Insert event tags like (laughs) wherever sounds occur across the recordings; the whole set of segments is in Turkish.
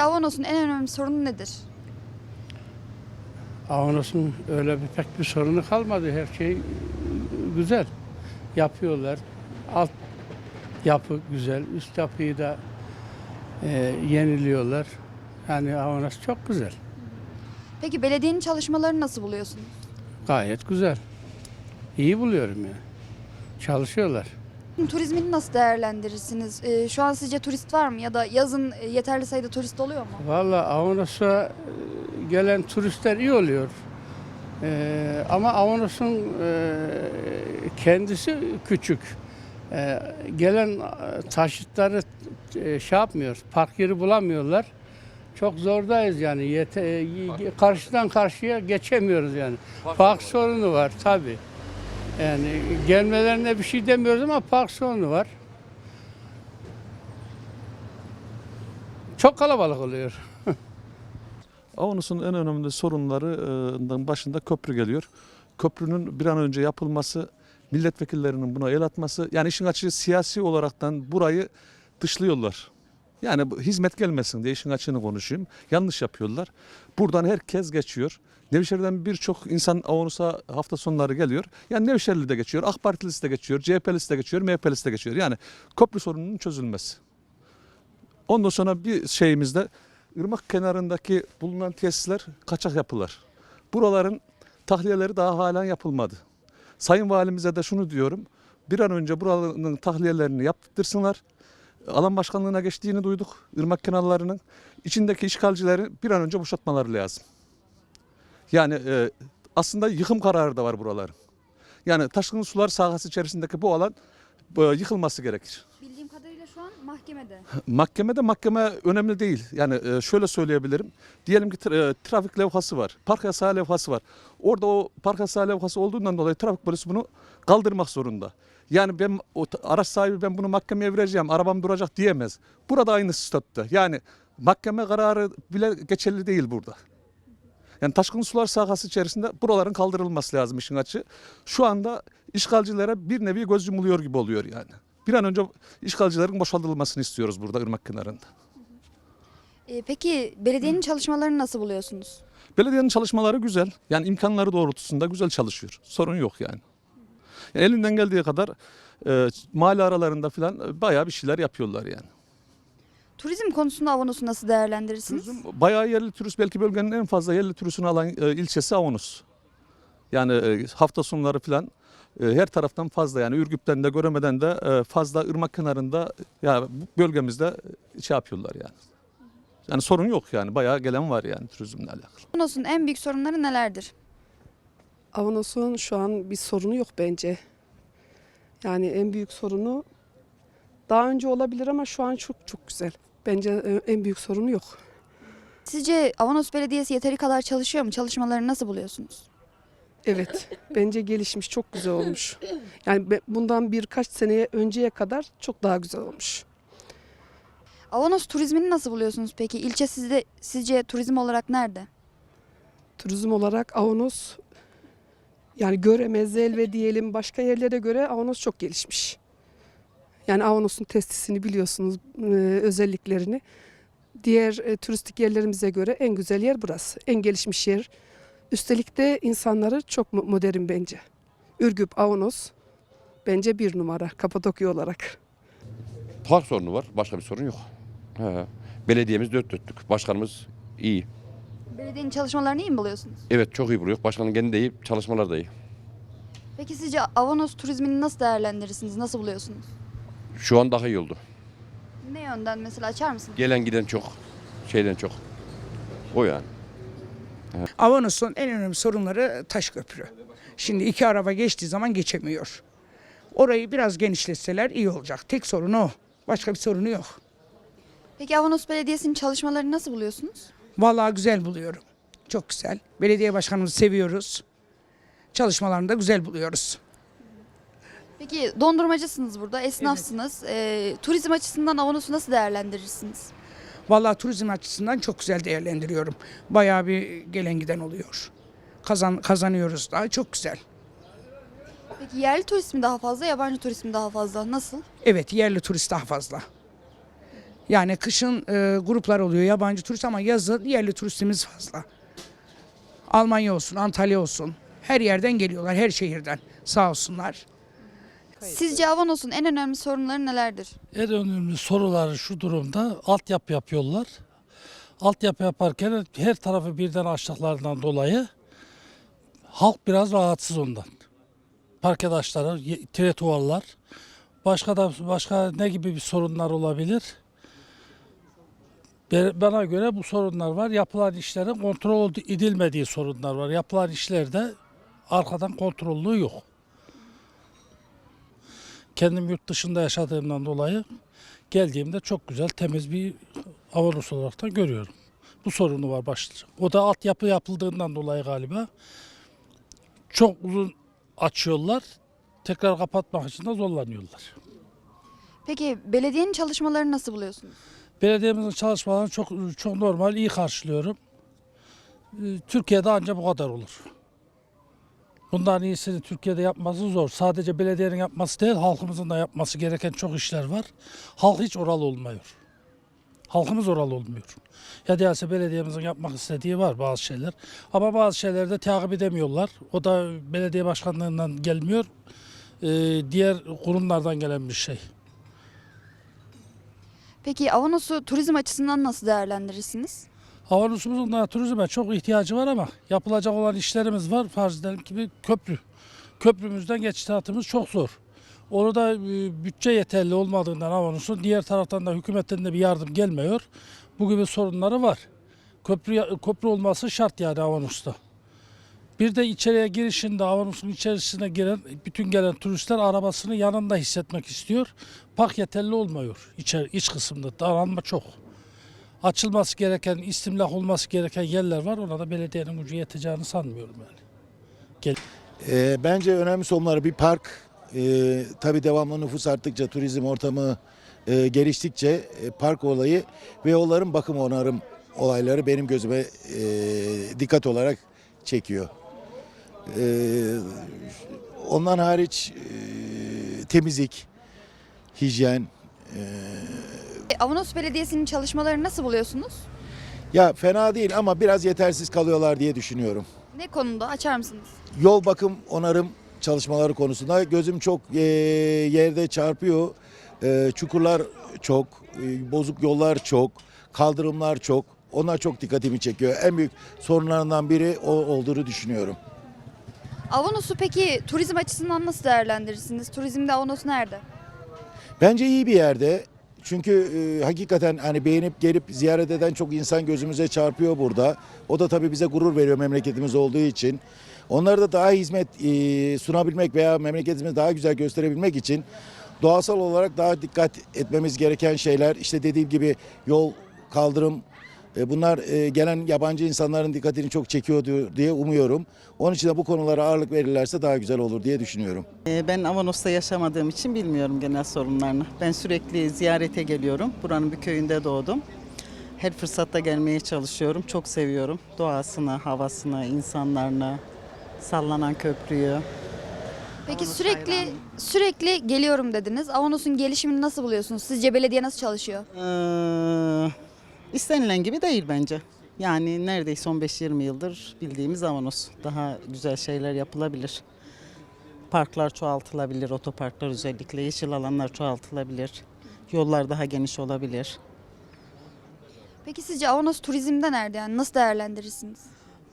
Avanos'un en önemli sorunu nedir? Avanos'un öyle bir pek bir sorunu kalmadı. Her şey güzel. Yapıyorlar. Alt yapı güzel. Üst yapıyı da e, yeniliyorlar. Yani Avanos çok güzel. Peki belediyenin çalışmalarını nasıl buluyorsunuz? Gayet güzel. İyi buluyorum yani. Çalışıyorlar. Turizmini nasıl değerlendirirsiniz? Ee, şu an sizce turist var mı? Ya da yazın e, yeterli sayıda turist oluyor mu? Vallahi Avanos'a e, gelen turistler iyi oluyor. E, ama Avanos'un e, kendisi küçük. Gelen taşıtları e, şey yapmıyor, park yeri bulamıyorlar. Çok zordayız yani. Yete, karşıdan karşıya geçemiyoruz yani. Park sorunu var tabii. Yani gelmelerine bir şey demiyoruz ama park sorunu var. Çok kalabalık oluyor. (laughs) Avanos'un en önemli sorunlarından başında köprü geliyor. Köprünün bir an önce yapılması, milletvekillerinin buna el atması, yani işin açığı siyasi olaraktan burayı dışlıyorlar. Yani hizmet gelmesin diye işin açığını konuşayım. Yanlış yapıyorlar. Buradan herkes geçiyor. Nevşehir'den birçok insan Avanos'a hafta sonları geliyor. Yani Nevşehirli de geçiyor, AK Partilisi de geçiyor, CHP'lisi de geçiyor, MHP'lisi de geçiyor. Yani köprü sorununun çözülmesi. Ondan sonra bir şeyimizde ırmak kenarındaki bulunan tesisler kaçak yapılar. Buraların tahliyeleri daha halen yapılmadı. Sayın Valimize de şunu diyorum. Bir an önce buranın tahliyelerini yaptırsınlar. Alan başkanlığına geçtiğini duyduk. Irmak kenarlarının içindeki işgalcileri bir an önce boşaltmaları lazım. Yani e, aslında yıkım kararı da var buraların. Yani taşkın sular sahası içerisindeki bu alan e, yıkılması gerekir. Bildiğim kadarıyla şu an mahkemede. (laughs) Mahkemede mahkeme önemli değil. Yani e, şöyle söyleyebilirim. Diyelim ki tra- e, trafik levhası var. Park yasağı levhası var. Orada o park yasağı levhası olduğundan dolayı trafik polisi bunu kaldırmak zorunda. Yani ben o araç sahibi ben bunu mahkemeye vereceğim, arabam duracak diyemez. Burada aynı statüde. Yani mahkeme kararı bile geçerli değil burada. Yani taşkın sular sahası içerisinde buraların kaldırılması lazım işin açığı. Şu anda işgalcilere bir nevi göz yumuluyor gibi oluyor yani. Bir an önce işgalcilerin boşaltılmasını istiyoruz burada ırmak kenarında. Ee, peki belediyenin çalışmalarını nasıl buluyorsunuz? Belediyenin çalışmaları güzel. Yani imkanları doğrultusunda güzel çalışıyor. Sorun yok yani. Yani elinden geldiği kadar e, mahalle aralarında falan e, bayağı bir şeyler yapıyorlar yani. Turizm konusunda Avanos'u nasıl değerlendirirsiniz? Turizm bayağı yerli turist belki bölgenin en fazla yerli turistini alan e, ilçesi Avanos. Yani e, hafta sonları falan e, her taraftan fazla yani Ürgüp'ten de Göreme'den de e, fazla ırmak kenarında ya bu bölgemizde şey yapıyorlar yani. Yani sorun yok yani bayağı gelen var yani turizmle alakalı. Avanos'un en büyük sorunları nelerdir? Avanos'un şu an bir sorunu yok bence. Yani en büyük sorunu daha önce olabilir ama şu an çok çok güzel. Bence e, en büyük sorunu yok. Sizce Avanos Belediyesi yeteri kadar çalışıyor mu? Çalışmalarını nasıl buluyorsunuz? Evet, bence gelişmiş, çok güzel olmuş. Yani bundan birkaç seneye önceye kadar çok daha güzel olmuş. Avanos turizmini nasıl buluyorsunuz peki? İlçe sizde sizce turizm olarak nerede? Turizm olarak Avanos yani Göreme, Zelve diyelim başka yerlere göre Avanos çok gelişmiş. Yani Avanos'un testisini biliyorsunuz e, özelliklerini. Diğer e, turistik yerlerimize göre en güzel yer burası. En gelişmiş yer. Üstelik de insanları çok mo- modern bence. Ürgüp, Avanos bence bir numara Kapadokya olarak. Park sorunu var. Başka bir sorun yok. He. Belediyemiz dört dörtlük. Başkanımız iyi. Belediyenin çalışmalarını iyi mi buluyorsunuz? Evet çok iyi buluyor. Başkanın kendi de iyi. Çalışmalar da iyi. Peki sizce Avanos turizmini nasıl değerlendirirsiniz? Nasıl buluyorsunuz? Şu an daha iyi oldu. Ne yönden mesela açar mısınız? Gelen giden çok. Şeyden çok. O yani. Avanos'un en önemli sorunları taş köprü. Şimdi iki araba geçtiği zaman geçemiyor. Orayı biraz genişletseler iyi olacak. Tek sorunu o. Başka bir sorunu yok. Peki Avanos Belediyesi'nin çalışmalarını nasıl buluyorsunuz? Vallahi güzel buluyorum. Çok güzel. Belediye başkanımızı seviyoruz. Çalışmalarını da güzel buluyoruz. Peki dondurmacısınız burada, esnafsınız. Ee, turizm açısından Avanos'u nasıl değerlendirirsiniz? Vallahi turizm açısından çok güzel değerlendiriyorum. Bayağı bir gelen giden oluyor. Kazan, kazanıyoruz daha çok güzel. Peki yerli turist mi daha fazla, yabancı turist mi daha fazla? Nasıl? Evet yerli turist daha fazla. Yani kışın e, gruplar oluyor yabancı turist ama yazın yerli turistimiz fazla. Almanya olsun, Antalya olsun. Her yerden geliyorlar, her şehirden. Sağ olsunlar. Sizce Avanos'un en önemli sorunları nelerdir? En önemli soruları şu durumda altyapı yapıyorlar. Altyapı yaparken her tarafı birden açtıklarından dolayı halk biraz rahatsız ondan. Park taşları, tretuarlar. Başka da başka ne gibi bir sorunlar olabilir? Bana göre bu sorunlar var. Yapılan işlerin kontrol edilmediği sorunlar var. Yapılan işlerde arkadan kontrollü yok. Kendim yurt dışında yaşadığımdan dolayı geldiğimde çok güzel temiz bir avanos olarak da görüyorum. Bu sorunu var başlıca. O da altyapı yapıldığından dolayı galiba. Çok uzun açıyorlar. Tekrar kapatmak için de zorlanıyorlar. Peki belediyenin çalışmalarını nasıl buluyorsunuz? Belediyemizin çalışmalarını çok çok normal, iyi karşılıyorum. Ee, Türkiye'de ancak bu kadar olur. Bundan iyisini Türkiye'de yapması zor. Sadece belediyenin yapması değil, halkımızın da yapması gereken çok işler var. Halk hiç oral olmuyor. Halkımız oral olmuyor. Ya değilse belediyemizin yapmak istediği var bazı şeyler. Ama bazı şeyleri de takip edemiyorlar. O da belediye başkanlığından gelmiyor. Ee, diğer kurumlardan gelen bir şey. Peki Avanos'u turizm açısından nasıl değerlendirirsiniz? Avanosumuzun da turizme çok ihtiyacı var ama yapılacak olan işlerimiz var. Farz edelim ki bir köprü. Köprümüzden geçişatımız çok zor. Orada e, bütçe yeterli olmadığından Avanos'un diğer taraftan da hükümetten de bir yardım gelmiyor. Bu gibi sorunları var. Köprü, köprü olması şart yani Avanos'ta. Bir de içeriye girişinde Avanos'un içerisine giren bütün gelen turistler arabasını yanında hissetmek istiyor. Park yeterli olmuyor içeri, iç kısımda. Daralma çok açılması gereken, istimlak olması gereken yerler var. Ona da belediyenin gücü yeteceğini sanmıyorum yani. E, bence önemli sorunları bir park. E, tabii devamlı nüfus arttıkça, turizm ortamı e, geliştikçe e, park olayı ve yolların bakım onarım olayları benim gözüme e, dikkat olarak çekiyor. E, ondan hariç e, temizlik, hijyen, E, Avanos Belediyesi'nin çalışmalarını nasıl buluyorsunuz? ya fena değil ama biraz yetersiz kalıyorlar diye düşünüyorum. Ne konuda açar mısınız? yol bakım onarım çalışmaları konusunda gözüm çok e, yerde çarpıyor. E, çukurlar çok, e, bozuk yollar çok, kaldırımlar çok. Onlar çok dikkatimi çekiyor. En büyük sorunlarından biri o olduğunu düşünüyorum. Avanos'u peki turizm açısından nasıl değerlendirirsiniz? Turizmde Avanos nerede? Bence iyi bir yerde. Çünkü e, hakikaten hani beğenip gelip ziyaret eden çok insan gözümüze çarpıyor burada. O da tabii bize gurur veriyor memleketimiz olduğu için. Onlara da daha hizmet e, sunabilmek veya memleketimizi daha güzel gösterebilmek için doğasal olarak daha dikkat etmemiz gereken şeyler işte dediğim gibi yol, kaldırım bunlar e, gelen yabancı insanların dikkatini çok çekiyor diyor- diye umuyorum. Onun için de bu konulara ağırlık verirlerse daha güzel olur diye düşünüyorum. Ee, Ben Avanos'ta yaşamadığım için bilmiyorum genel sorunlarını. Ben sürekli ziyarete geliyorum. Buranın bir köyünde doğdum. Her fırsatta gelmeye çalışıyorum. Çok seviyorum. Doğasını, havasını, insanlarını, sallanan köprüyü. Peki Avanos sürekli hayranıyım. sürekli geliyorum dediniz. Avanos'un gelişimini nasıl buluyorsunuz? Sizce belediye nasıl çalışıyor? Ee, istenilen gibi değil bence. Yani neredeyse 15-20 yıldır bildiğimiz Avanos. Daha güzel şeyler yapılabilir. Parklar çoğaltılabilir, otoparklar özellikle, yeşil alanlar çoğaltılabilir. Yollar daha geniş olabilir. Peki sizce Avanos turizmde nerede? Yani nasıl değerlendirirsiniz?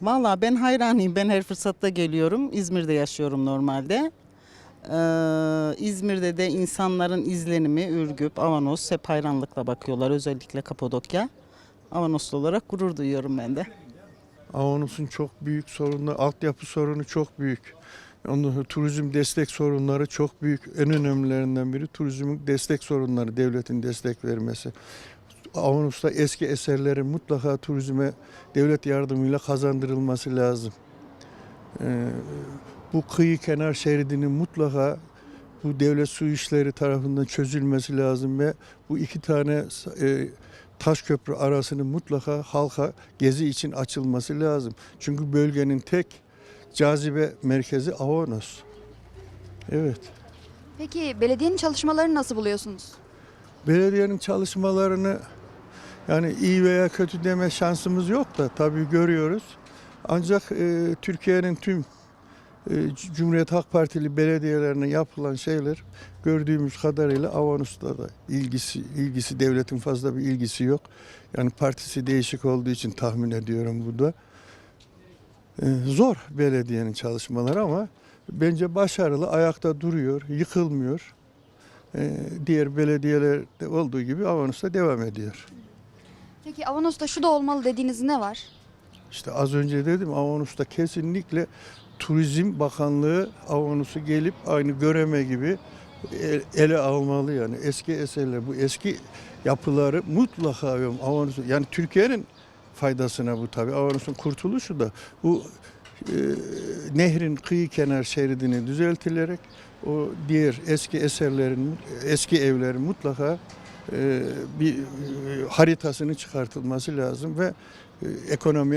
Valla ben hayranıyım. Ben her fırsatta geliyorum. İzmir'de yaşıyorum normalde. Ee, İzmir'de de insanların izlenimi Ürgüp, Avanos hep hayranlıkla bakıyorlar. Özellikle Kapadokya. Avanoslu olarak gurur duyuyorum ben de. Avanos'un çok büyük sorunu, altyapı sorunu çok büyük. Sonra turizm destek sorunları çok büyük. En önemlilerinden biri turizmin destek sorunları, devletin destek vermesi. Avanos'ta eski eserlerin mutlaka turizme devlet yardımıyla kazandırılması lazım. Ee, bu kıyı kenar şeridinin mutlaka bu devlet su işleri tarafından çözülmesi lazım ve bu iki tane e, taş köprü arasının mutlaka halka gezi için açılması lazım. Çünkü bölgenin tek cazibe merkezi Avanos. Evet. Peki belediyenin çalışmalarını nasıl buluyorsunuz? Belediyenin çalışmalarını yani iyi veya kötü deme şansımız yok da tabii görüyoruz. Ancak e, Türkiye'nin tüm Cumhuriyet Halk Partili belediyelerine yapılan şeyler gördüğümüz kadarıyla Avanos'ta da ilgisi ilgisi devletin fazla bir ilgisi yok. Yani partisi değişik olduğu için tahmin ediyorum bu da. E, zor belediyenin çalışmaları ama bence başarılı, ayakta duruyor, yıkılmıyor. E, diğer belediyelerde olduğu gibi Avanos'ta devam ediyor. Peki Avanos'ta şu da olmalı dediğiniz ne var? İşte az önce dedim Avanos'ta kesinlikle Turizm Bakanlığı Avanos'u gelip aynı Göreme gibi el- ele almalı yani. Eski eserler bu eski yapıları mutlaka Avanos'u yani Türkiye'nin faydasına bu tabii. Avanos'un kurtuluşu da bu e, nehrin kıyı kenar şeridini düzeltilerek o diğer eski eserlerin eski evlerin mutlaka e, bir e, haritasını çıkartılması lazım ve e, ekonomi